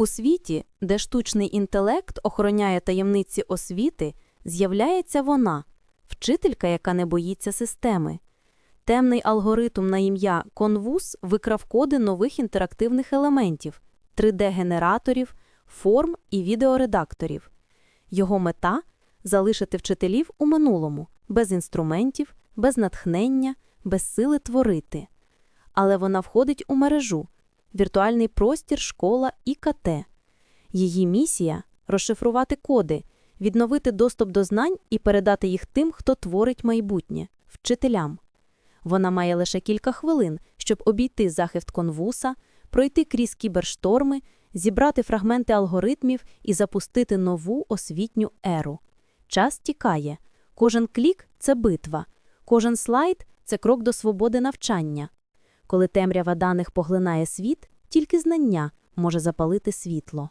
У світі, де штучний інтелект охороняє таємниці освіти, з'являється вона, вчителька, яка не боїться системи. Темний алгоритм на ім'я Конвус викрав коди нових інтерактивних елементів, 3D-генераторів, форм і відеоредакторів. Його мета залишити вчителів у минулому, без інструментів, без натхнення, без сили творити. Але вона входить у мережу, віртуальний простір, школа ІКТ. Її місія розшифрувати коди, відновити доступ до знань і передати їх тим, хто творить майбутнє вчителям. Вона має лише кілька хвилин, щоб обійти захист конвуса, пройти крізь кібершторми, зібрати фрагменти алгоритмів і запустити нову освітню еру. Час тікає. Кожен клік це битва, кожен слайд це крок до свободи навчання. Коли темрява даних поглинає світ, тільки знання може запалити світло.